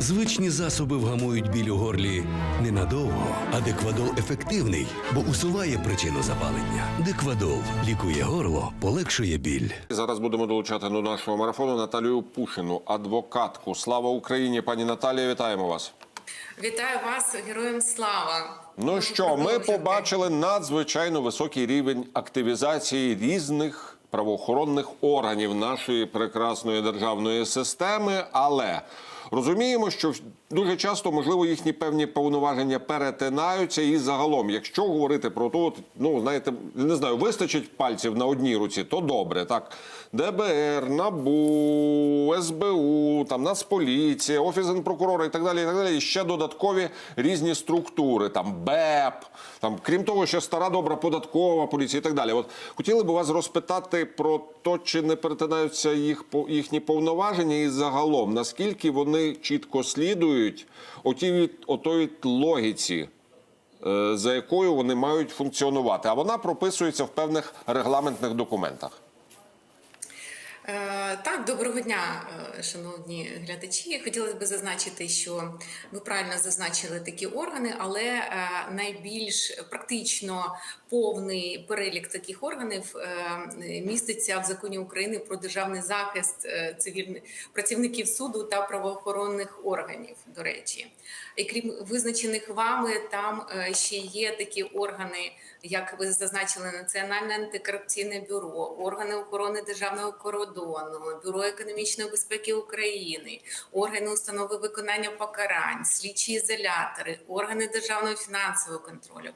Звичні засоби вгамують біль у горлі ненадовго, а Деквадол ефективний, бо усуває причину запалення. Деквадол лікує горло, полегшує біль. Зараз будемо долучати до нашого марафону Наталію Пушину, адвокатку. Слава Україні, пані Наталія, вітаємо вас. Вітаю вас, героям слава. Ну що, ми побачили надзвичайно високий рівень активізації різних правоохоронних органів нашої прекрасної державної системи, але розуміємо, що дуже часто можливо їхні певні повноваження перетинаються. І загалом, якщо говорити про то, ну знаєте, не знаю, вистачить пальців на одній руці, то добре, так. ДБР, НАБУ, СБУ, там Нацполіція, Офіс Генпрокурора і так далі, і так далі. І ще додаткові різні структури, там БЕП, там, крім того, ще стара добра податкова поліція і так далі. От хотіли б вас розпитати про те, чи не перетинаються їх їхні повноваження, і загалом наскільки вони чітко слідують отій отої логіці. е, За якою вони мають функціонувати, а вона прописується в певних регламентних документах. Е, Так, доброго дня, е, шановні глядачі. Хотілося б зазначити, що ви правильно зазначили такі органи, але е, найбільш практично повний перелік таких органів міститься в законі України про державний захист цивільних працівників суду та правоохоронних органів. До речі, і крім визначених вами, там ще є такі органи, як ви зазначили, Національне антикорупційне бюро, органи охорони державного кордону, бюро економічної безпеки України, органи установи виконання покарань, слідчі ізолятори, органи державного фінансового контролю,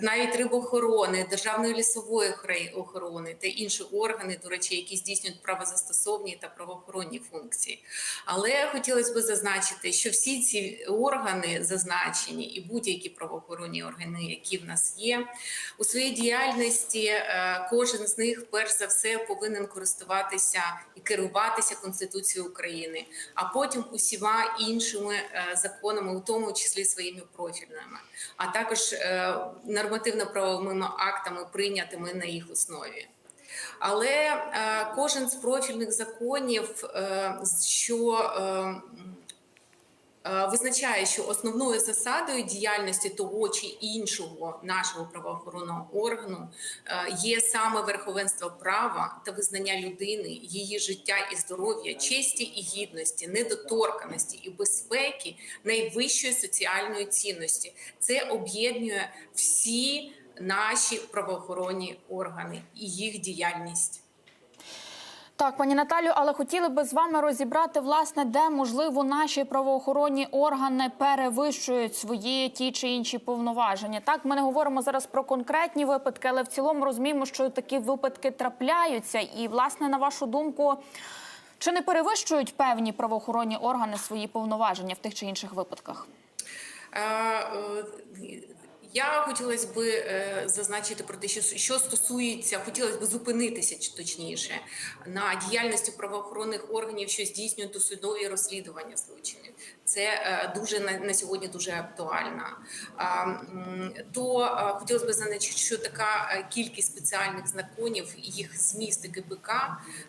навіть рибоохорони, державної лісової охорони та інші органи, до речі, які здійснюють правозастосовні та правоохоронні функції. Але хотілося б зазначити, що всі ці органи зазначені і будь-які правоохоронні органи, які в нас є, у своїй діяльності е, кожен з них перш за все повинен користуватися і керуватися Конституцією України, а потім усіма іншими е, законами, у тому числі своїми профільними, а також е, нормативно-правовими актами, прийнятими на їх основі. Але е, кожен з профільних законів, що визначає, що основною засадою діяльності того чи іншого нашого правоохоронного органу е, є саме верховенство права та визнання людини, її життя і здоров'я, честі і гідності, недоторканості і безпеки найвищої соціальної цінності. Це об'єднує всі наші правоохоронні органи і їх діяльність. Так, пані Наталю, але хотіли би з вами розібрати, власне, де можливо наші правоохоронні органи перевищують свої ті чи інші повноваження. Так, ми не говоримо зараз про конкретні випадки, але в цілому розуміємо, що такі випадки трапляються. І, власне, на вашу думку, чи не перевищують певні правоохоронні органи свої повноваження в тих чи інших випадках? Я хотілося б е, зазначити про те, що що стосується, хотілося б зупинитися точніше на діяльності правоохоронних органів, що здійснюють досудові розслідування злочинів. Це е, дуже на, сьогодні дуже актуально. То е, хотілося б зазначити, що така кількість спеціальних законів, їх зміст КПК,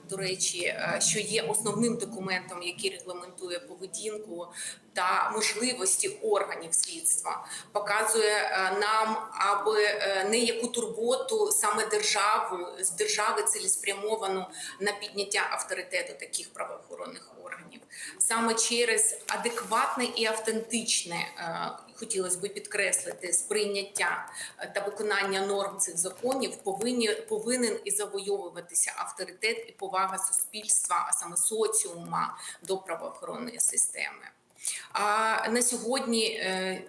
до речі, що є основним документом, який регламентує поведінку та можливості органів слідства, показує е, нам, аби е, не яку турботу саме державу з держави цілеспрямовану на підняття авторитету таких правоохоронних органів, саме через адекватне і автентичне, е, хотілося б підкреслити, сприйняття та виконання норм цих законів повинні повинен і завойовуватися авторитет і повага суспільства, а саме соціума до правоохоронної системи. А на сьогодні е,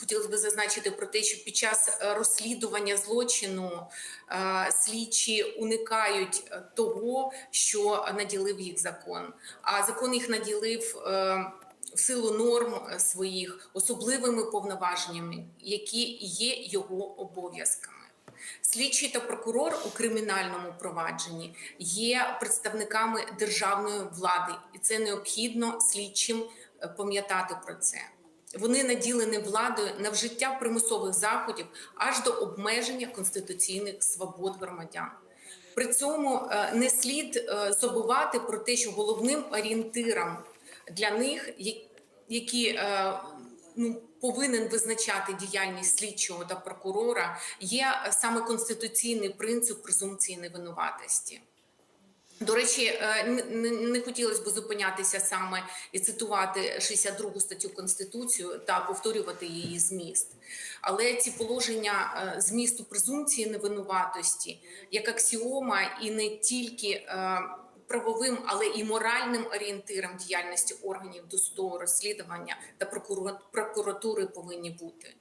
хотілося б зазначити про те, що під час е, розслідування злочину е, слідчі уникають того, що наділив їх закон. А закон їх наділив. В силу норм своїх особливими повноваженнями, які є його обов'язками. Слідчий та прокурор у кримінальному провадженні є представниками державної влади, і це необхідно слідчим пам'ятати про це. Вони наділені владою на вжиття примусових заходів аж до обмеження конституційних свобод громадян. При цьому е, не слід е, забувати про те, що головним орієнтиром для них які е, ну, повинен визначати діяльність слідчого та прокурора, є саме конституційний принцип презумпції невинуватості. До речі, е, не, хотілося б зупинятися саме і цитувати 62 статтю Конституцію та повторювати її зміст. Але ці положення е, змісту презумпції невинуватості як аксіома і не тільки е, правовим, але і моральним орієнтиром діяльності органів досудового розслідування та прокура- прокуратури повинні бути.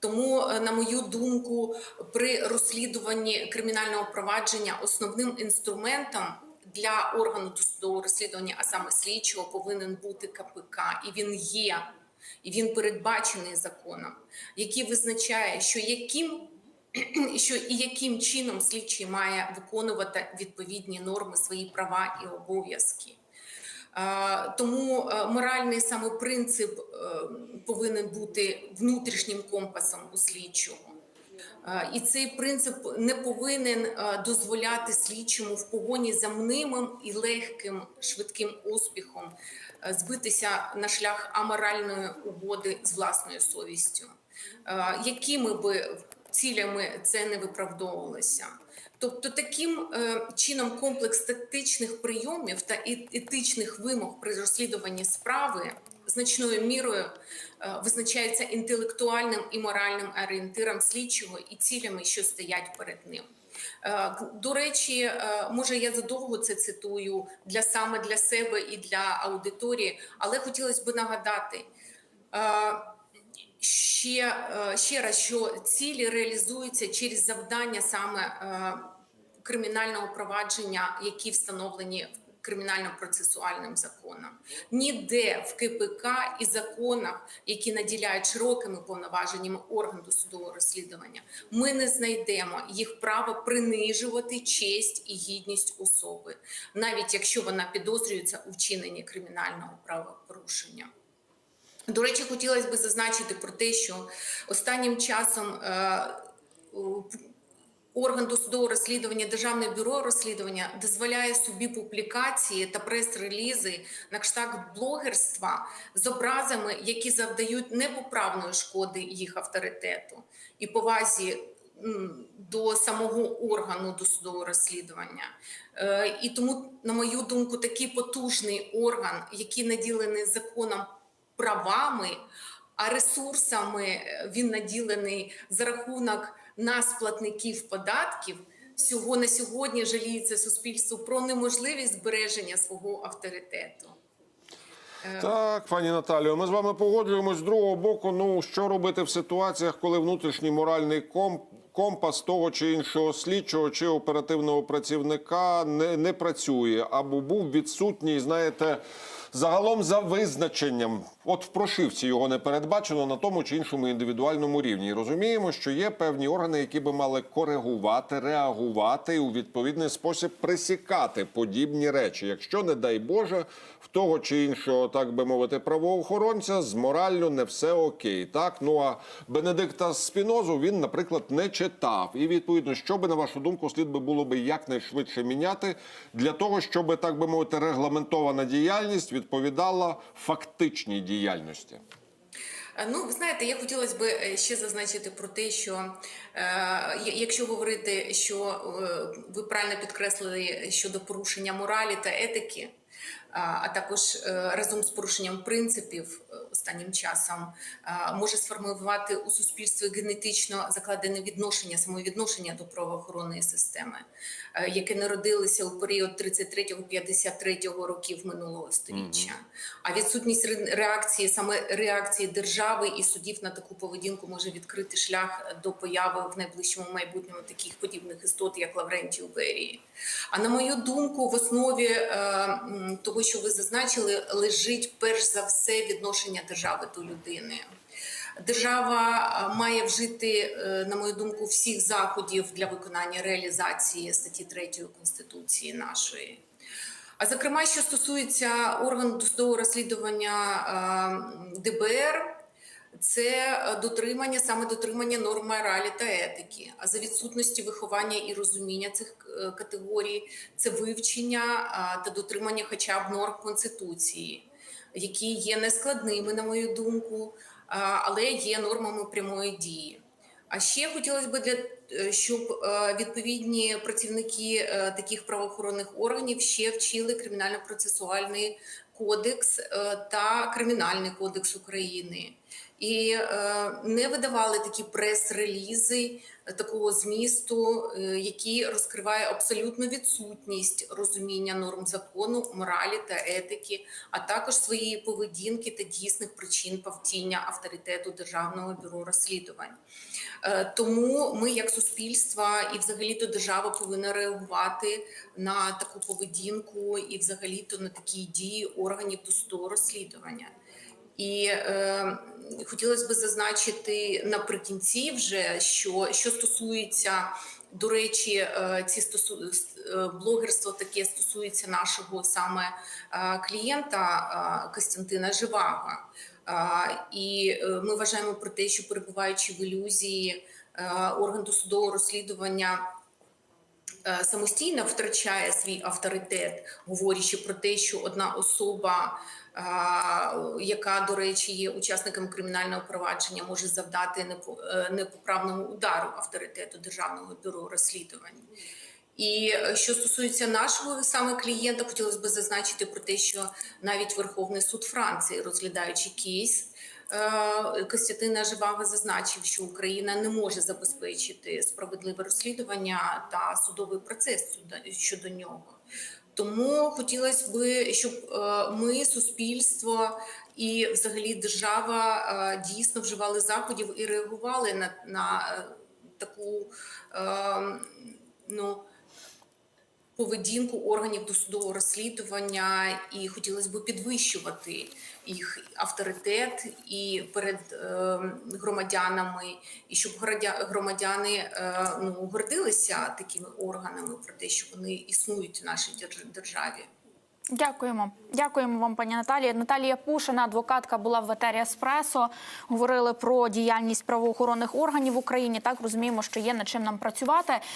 Тому, на мою думку, при розслідуванні кримінального провадження основним інструментом для органу досудового розслідування, а саме слідчого, повинен бути КПК, і він є, і він передбачений законом, який визначає, що яким що і яким чином слідчий має виконувати відповідні норми, свої права і обов'язки. Е, Тому е, моральний саме принцип е, повинен бути внутрішнім компасом у слідчого. І цей принцип не повинен дозволяти слідчому в погоні за мнимим і легким швидким успіхом збитися на шлях аморальної угоди з власною совістю. Якими би цілями це не виправдовувалося? Тобто таким е, чином комплекс тактичних прийомів та етичних вимог при розслідуванні справи значною мірою е, визначається інтелектуальним і моральним орієнтиром слідчого і цілями, що стоять перед ним. Е, До речі, е, може я задовго це цитую для саме для себе і для аудиторії, але хотілося б нагадати. Ще, ще раз, що цілі реалізуються через завдання саме кримінального провадження, які встановлені кримінально-процесуальним законом. Ніде в КПК і законах, які наділяють широкими повноваженнями орган досудового розслідування, ми не знайдемо їх право принижувати честь і гідність особи, навіть якщо вона підозрюється у вчиненні кримінального правопорушення. До речі, хотілося б зазначити про те, що останнім часом е, орган досудового розслідування Державне бюро розслідування дозволяє собі публікації та прес-релізи на кшталт блогерства з образами, які завдають непоправної шкоди їх авторитету і повазі до самого органу досудового розслідування. Е, І тому, на мою думку, такий потужний орган, який наділений законом правами, а ресурсами е, він наділений за рахунок нас, платників податків. Всього на сьогодні жаліється суспільство про неможливість збереження свого авторитету. Так, пані Наталіо, ми з вами погоджуємось з другого боку. Ну що робити в ситуаціях, коли внутрішній моральний комп. Компас того чи іншого слідчого чи оперативного працівника не, не працює або був відсутній, знаєте, загалом за визначенням. От в прошивці його не передбачено на тому чи іншому індивідуальному рівні. І розуміємо, що є певні органи, які би мали коригувати, реагувати і у відповідний спосіб присікати подібні речі, якщо, не дай Боже, в того чи іншого, так би мовити, правоохоронця з морально не все окей. Так, ну а Бенедикта Спінозу він, наприклад, не читав. І відповідно, що би на вашу думку, слід би було би якнайшвидше міняти для того, щоб так би мовити, регламентована діяльність відповідала фактичній діяльності. Е, Ну, ви знаєте, я хотілося б е, ще зазначити про те, що е, якщо говорити, що е, ви правильно підкреслили щодо порушення моралі та етики, а також е, разом з порушенням принципів е, останнім часом е, може сформувати у суспільстві генетично закладене відношення, самовідношення до правоохоронної системи, яке народилося у період 33-53 років минулого століття. А відсутність реакції, саме реакції держави і судів на таку поведінку може відкрити шлях до появи в найближчому майбутньому таких подібних істот, як Лаврентій Берії. А на мою думку, в основі того, що ви зазначили, лежить перш за все відношення держави до людини. Держава е, має вжити, е, на мою думку, всіх заходів для виконання реалізації статті 3 Конституції нашої. А зокрема, що стосується органу досудового розслідування е, ДБР, це е, дотримання саме дотримання норм моралі та етики. А за відсутності виховання і розуміння цих е, категорій, це вивчення та дотримання хоча б норм конституції. які є нескладними, на мою думку, але є нормами прямої дії. А ще хотілося б для е, щоб відповідні працівники таких правоохоронних органів ще вчили кримінально-процесуальний кодекс та кримінальний кодекс України. І е, не видавали такі прес-релізи е, такого змісту, е, які розкриває абсолютну відсутність розуміння норм закону, моралі та етики, а також своєї поведінки та дійсних причин повтіння авторитету Державного бюро розслідувань. Тому ми, як суспільство, і взагалі то держава повинна реагувати на таку поведінку і взагалі то на такі дії органів досудового розслідування. І е, хотілося б зазначити наприкінці, вже що, що стосується. До речі, е, ці стосу... е, блогерство таке стосується нашого саме е, клієнта Костянтина Живаго. І ми вважаємо про те, що перебуваючи в ілюзії, орган досудового розслідування самостійно втрачає свій авторитет, говорячи про те, що одна особа, е, яка, до речі, є учасником кримінального провадження, може завдати е, непоправному удару авторитету Державного бюро розслідувань. І е, що стосується нашого саме клієнта, хотілося б зазначити про те, що навіть Верховний суд Франції, розглядаючи кейс е, Костянтина Живаго, зазначив, що Україна не може забезпечити справедливе розслідування та судовий процес щодо- нього. Тому хотілося б, щоб е, ми, суспільство і взагалі держава е, дійсно вживали заходів і реагували на, на е, таку е, ну, поведінку органів досудового розслідування, і хотілося б підвищувати їх авторитет і перед е, громадянами, і щоб громадяни е, ну, гордилися такими органами про те, що вони існують в нашій держ- державі. Дякуємо. Дякуємо вам, пані Наталія. Наталія Пушина, адвокатка, була в етері Еспресо. Говорили про діяльність правоохоронних органів в Україні. Так розуміємо, що є над чим нам працювати.